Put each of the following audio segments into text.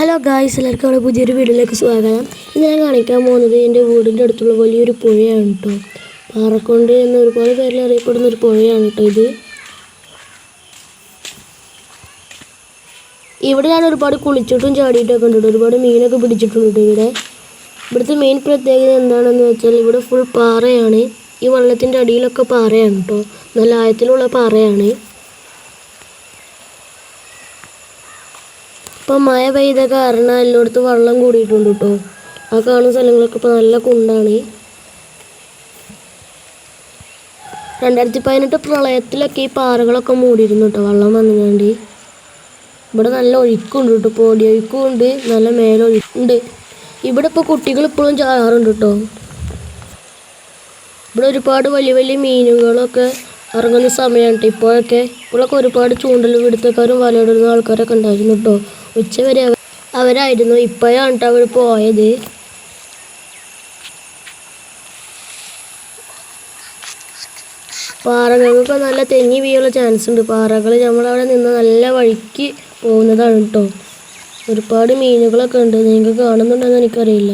Hello guys എല്ലാവർക്കും അവിടെ പുതിയൊരു വീഡിയോയിലേക്ക് സ്വാഗതം. ഇന്ന് ഞാൻ കാണിക്കാൻ പോകുന്നത് എന്റെ വീടിന്റെ അടുത്തുള്ള വലിയൊരു പുഴയാണ് കേട്ടോ. പാറക്കൊണ്ട് എന്ന് ഒരുപാട് പേരിൽ അറിയപ്പെടുന്ന ഒരു പുഴയാണ് കേട്ടോ ഇത്. ഇവിടെ ഞാൻ ഒരുപാട് കുളിച്ചിട്ടും ചാടിയിട്ടൊക്കെ ഉണ്ട് ഒരുപാട് മീനൊക്കെ പിടിച്ചിട്ടുണ്ട് ഇവിടെ. ഇവിടുത്തെ മെയിൻ പ്രത്യേകത എന്താണെന്ന് വെച്ചാൽ ഇവിടെ ഫുൾ പാറയാണ്. ഈ വെള്ളത്തിന്റെ അടിയിലൊക്കെ പാറയാണ് കേട്ടോ. നല്ല ആയത്തിലുള്ള പാറയാണ്. ഇപ്പം മഴ പെയ്ത കാരണം എല്ലായിടത്തും വെള്ളം കൂടിയിട്ടുണ്ട് കേട്ടോ. ആ കാണുന്ന സ്ഥലങ്ങളൊക്കെ ഇപ്പോൾ നല്ല കുണ്ടാണ്. രണ്ടായിരത്തി പതിനെട്ട് പ്രളയത്തിലൊക്കെ ഈ പാറകളൊക്കെ മൂടിയിരുന്നു കേട്ടോ വെള്ളം വന്നുകൊണ്ട് ഇവിടെ നല്ല ഒഴുക്കുണ്ട് കേട്ടോ പൊടി ഒഴുക്കുണ്ട് നല്ല മേലൊഴുക്കുണ്ട് ഇവിടെ ഇപ്പോൾ കുട്ടികൾ ഇപ്പോഴും ചാറുണ്ട് കേട്ടോ. ഇവിടെ ഒരുപാട് വലിയ വലിയ മീനുകളൊക്കെ ഇറങ്ങുന്ന സമയമാണ് കേട്ടോ ഇപ്പോഴൊക്കെ. ഇപ്പോഴൊക്കെ ഒരുപാട് ചൂണ്ടൽ പിടുത്തക്കാരും വലയിടുന്ന ആൾക്കാരൊക്കെ ഉണ്ടായിരുന്നു കേട്ടോ. ഉച്ചവരെ അവ അവരായിരുന്നു. ഇപ്പോഴാണ് അവർ പോയത്. പാറകൾക്കൊക്കെ നല്ല തെങ്ങി വീഴുള്ള ചാൻസ് ഉണ്ട്. പാറകൾ നമ്മളവിടെ നിന്ന് നല്ല വഴിക്ക് പോകുന്നതാണ് കേട്ടോ ഒരുപാട് മീനുകളൊക്കെ ഉണ്ട്. നിങ്ങൾക്ക് കാണുന്നുണ്ടെന്ന് എനിക്കറിയില്ല.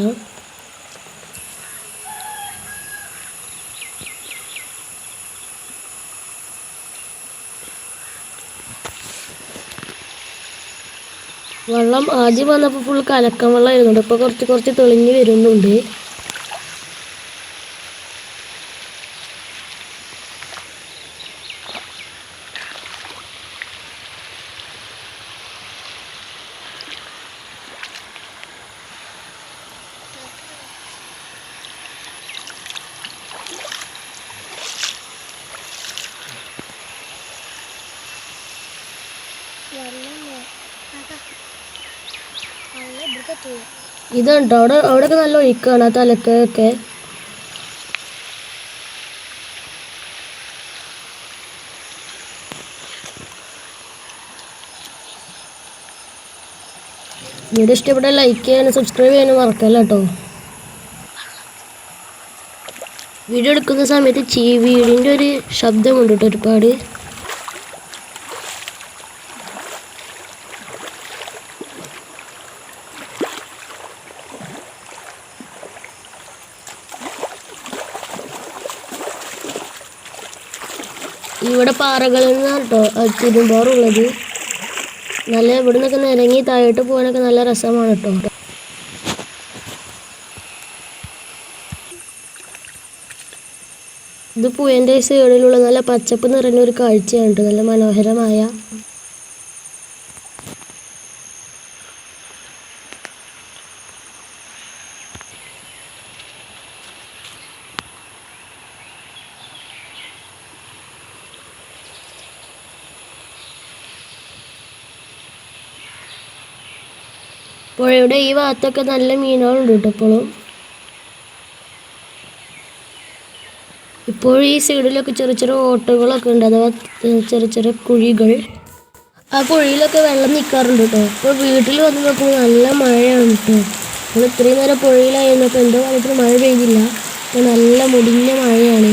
വെള്ളം ആദ്യം വന്നപ്പോൾ ഫുൾ കലക്കം വെള്ളമായിരുന്നു ഇപ്പോൾ കുറച്ച് കുറച്ച് തെളിഞ്ഞ് വരുന്നുണ്ട്. ഇതുണ്ടോ അവിടെ അവിടെയൊക്കെ നല്ല ഒഴുക്കാണ് ആ തലക്കൊക്കെ വീഡിയോ ഇഷ്ടപ്പെട്ട ലൈക്ക് ചെയ്യാനും സബ്സ്ക്രൈബ് ചെയ്യാനും മറക്കല്ല കേട്ടോ വീഡിയോ എടുക്കുന്ന സമയത്ത് ചീ വീടിന്റെ ഒരു ശബ്ദമുണ്ട് കേട്ടോ ഒരുപാട്. ഇവിടെ പാറകളിൽ നിന്നാണ് കേട്ടോ ചുരുമ്പാറുള്ളത് നല്ല ഇവിടെ നിന്നൊക്കെ നിരങ്ങി താഴോട്ട് പോകാനൊക്കെ നല്ല രസമാണ് കേട്ടോ. ഇത് പൂവന്റെ സൈഡിലുള്ള നല്ല പച്ചപ്പ് നിറഞ്ഞ ഒരു കാഴ്ചയാണ് കേട്ടോ നല്ല മനോഹരമായ പുഴയുടെ ഈ ഭാഗത്തൊക്കെ നല്ല മീനുകളുണ്ട് കേട്ടോ ഇപ്പോഴും. ഇപ്പോഴും ഈ സൈഡിലൊക്കെ ചെറിയ ചെറിയ ഓട്ടകളൊക്കെ ഉണ്ട് അഥവാ ചെറിയ ചെറിയ കുഴികൾ. ആ കുഴിയിലൊക്കെ വെള്ളം നിൽക്കാറുണ്ട് കേട്ടോ. ഇപ്പോൾ വീട്ടിൽ വന്ന് നോക്കുമ്പോൾ നല്ല മഴയാണ് കേട്ടോ. നമ്മൾ ഇത്രയും നേരം പുഴയിലായിരുന്നൊക്കെ എന്തോ കാര്യത്തിന് മഴ പെയ്തില്ല. ഇപ്പോൾ നല്ല മുടിഞ്ഞ മഴയാണ്.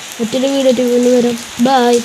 മറ്റൊരു വീഡിയോ വീണ്ടും വരാം. ബൈ